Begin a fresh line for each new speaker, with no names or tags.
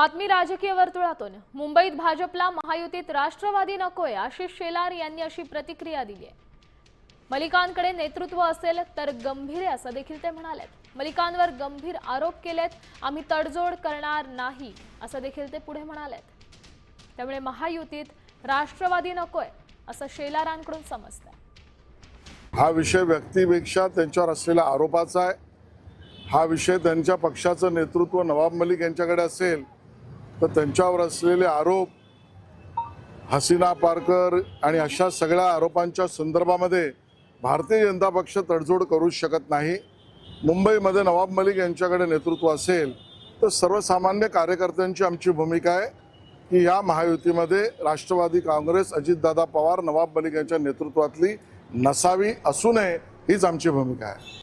बातमी राजकीय वर्तुळातून. मुंबईत भाजपला महायुतीत राष्ट्रवादी नकोय आशिष शेलार यांनी अशी प्रतिक्रिया दिली आहे. मलिकांकडे नेतृत्व असेल तर गंभीर आहे असं देखील ते म्हणाले मलिकांवर गंभीर आरोप केलेत आम्ही तडजोड करणार नाही असं देखील ते पुढे म्हणालेत. त्यामुळे महायुतीत राष्ट्रवादी नकोय असं शेलारांकडून समजतंय.
हा विषय व्यक्तीपेक्षा त्यांच्यावर असलेल्या आरोपाचा आहे. हा विषय त्यांच्या पक्षाचं नेतृत्व नवाब मलिक यांच्याकडे असेल तर त्यांच्यावर असलेले आरोप हसीना पारकर आणि अशा सगळ्या आरोपांच्या संदर्भामध्ये भारतीय जनता पक्ष तडजोड करू शकत नाही. मुंबईमध्ये नवाब मलिक यांच्याकडे नेतृत्व असेल तर सर्वसामान्य कार्यकर्त्यांची आमची भूमिका आहे की या महायुतीमध्ये राष्ट्रवादी काँग्रेस अजितदादा पवार नवाब मलिक यांच्या नेतृत्वातली नसावी असू नये हीच आमची भूमिका आहे.